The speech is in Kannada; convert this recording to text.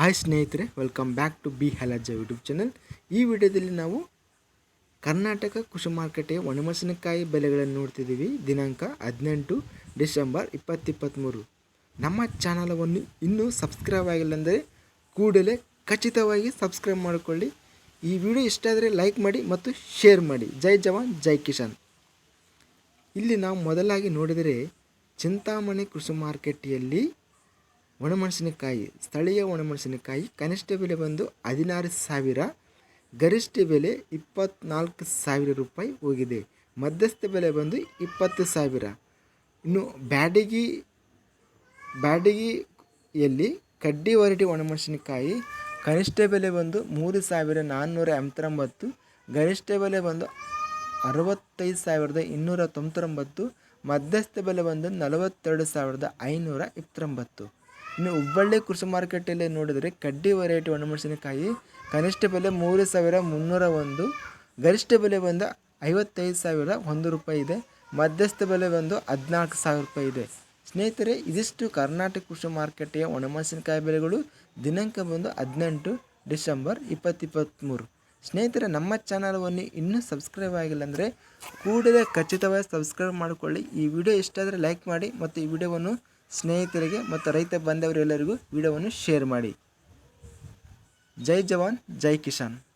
ಹಾಯ್ ಸ್ನೇಹಿತರೆ ವೆಲ್ಕಮ್ ಬ್ಯಾಕ್ ಟು ಬಿ ಹಲಜ ಯೂಟ್ಯೂಬ್ ಚಾನಲ್ ಈ ವಿಡಿಯೋದಲ್ಲಿ ನಾವು ಕರ್ನಾಟಕ ಕೃಷಿ ಮಾರುಕಟ್ಟೆಯ ಒಣಮೆಣಸಿನಕಾಯಿ ಬೆಲೆಗಳನ್ನು ನೋಡ್ತಿದ್ದೀವಿ. ದಿನಾಂಕ ಹದಿನೆಂಟು ಡಿಸೆಂಬರ್ ಇಪ್ಪತ್ತಿಪ್ಪತ್ತ್ಮೂರು ನಮ್ಮ ಚಾನಲವನ್ನು ಇನ್ನೂ ಸಬ್ಸ್ಕ್ರೈಬ್ ಆಗಿಲ್ಲ ಅಂದರೆ ಕೂಡಲೇ ಖಚಿತವಾಗಿ ಸಬ್ಸ್ಕ್ರೈಬ್ ಮಾಡಿಕೊಳ್ಳಿ. ಈ ವಿಡಿಯೋ ಇಷ್ಟ ಆದರೆ ಲೈಕ್ ಮಾಡಿ ಮತ್ತು ಶೇರ್ ಮಾಡಿ. ಜೈ ಜವಾನ್, ಜೈ ಕಿಶನ್ ಇಲ್ಲಿ ನಾವು ಮೊದಲಾಗಿ ನೋಡಿದರೆ ಚಿಂತಾಮಣಿ ಕೃಷಿ ಮಾರುಕಟ್ಟೆಯಲ್ಲಿ ಒಣಮೆಣಸಿನಕಾಯಿ, ಸ್ಥಳೀಯ ಒಣಮೆಣಸಿನಕಾಯಿ ಕನಿಷ್ಠ ಬೆಲೆ ಬಂದು ಹದಿನಾರು ಸಾವಿರ, ಗರಿಷ್ಠ ಬೆಲೆ ಇಪ್ಪತ್ತ್ನಾಲ್ಕು ಸಾವಿರ ರೂಪಾಯಿ ಹೋಗಿದೆ. ಮಧ್ಯಸ್ಥ ಬೆಲೆ ಬಂದು ಇಪ್ಪತ್ತು ಸಾವಿರ. ಇನ್ನು ಬ್ಯಾಡಗಿ, ಬ್ಯಾಡಗಿಯಲ್ಲಿ ಕಡ್ಡಿ ಹೊರಟಿ ಒಣಮೆಣಸಿನಕಾಯಿ ಕನಿಷ್ಠ ಬೆಲೆ ಬಂದು ಮೂರು ಸಾವಿರ ನಾನ್ನೂರ ಎಂಬತ್ತೊಂಬತ್ತು, ಗರಿಷ್ಠ ಬೆಲೆ ಬಂದು ಅರವತ್ತೈದು ಸಾವಿರದ ಇನ್ನೂರ ತೊಂಬತ್ತೊಂಬತ್ತು, ಮಧ್ಯಸ್ಥ ಬೆಲೆ ಬಂದು ನಲವತ್ತೆರಡು ಸಾವಿರದ ಐನೂರ ಇಪ್ಪತ್ತೊಂಬತ್ತು. ಇನ್ನು ಹುಬ್ಬಳ್ಳಿ ಕೃಷಿ ಮಾರುಕಟ್ಟೆಯಲ್ಲಿ ನೋಡಿದರೆ ಕಡ್ಡಿ ವೆರೈಟಿ ಒಣಮೆಣಸಿನಕಾಯಿ, ಕನಿಷ್ಠ ಬೆಲೆ ಮೂರು ಸಾವಿರ ಮುನ್ನೂರ ಒಂದು, ಗರಿಷ್ಠ ಬೆಲೆ ಬಂದು ಐವತ್ತೈದು ಸಾವಿರ ಒಂದು ರೂಪಾಯಿ ಇದೆ, ಮಧ್ಯಸ್ಥ ಬೆಲೆ ಬಂದು ಹದಿನಾಲ್ಕು ಸಾವಿರ ರೂಪಾಯಿ ಇದೆ. ಸ್ನೇಹಿತರೆ, ಇದಿಷ್ಟು ಕರ್ನಾಟಕ ಕೃಷಿ ಮಾರುಕಟ್ಟೆಯ ಒಣಮೆಣಸಿನಕಾಯಿ ಬೆಲೆಗಳು ದಿನಾಂಕ ಬಂದು ಹದಿನೆಂಟು ಡಿಸೆಂಬರ್ ಇಪ್ಪತ್ತಿಪ್ಪತ್ತ್ಮೂರು ಸ್ನೇಹಿತರೆ, ನಮ್ಮ ಚಾನಲ್ವನ್ನು ಇನ್ನೂ ಸಬ್ಸ್ಕ್ರೈಬ್ ಆಗಿಲ್ಲ ಅಂದರೆ ಕೂಡಲೇ ಖಚಿತವಾಗಿ ಸಬ್ಸ್ಕ್ರೈಬ್ ಮಾಡಿಕೊಳ್ಳಿ. ಈ ವಿಡಿಯೋ ಇಷ್ಟ ಆದರೆ ಲೈಕ್ ಮಾಡಿ ಮತ್ತು ಈ ವಿಡಿಯೋವನ್ನು ಸ್ನೇಹಿತರಿಗೆ ಮತ್ತು ರೈತ ಬಾಂಧವರೆಲ್ಲರಿಗೂ ವಿಡಿಯೋವನ್ನು ಶೇರ್ ಮಾಡಿ. ಜೈ ಜವಾನ್ ಜೈ ಕಿಸಾನ್.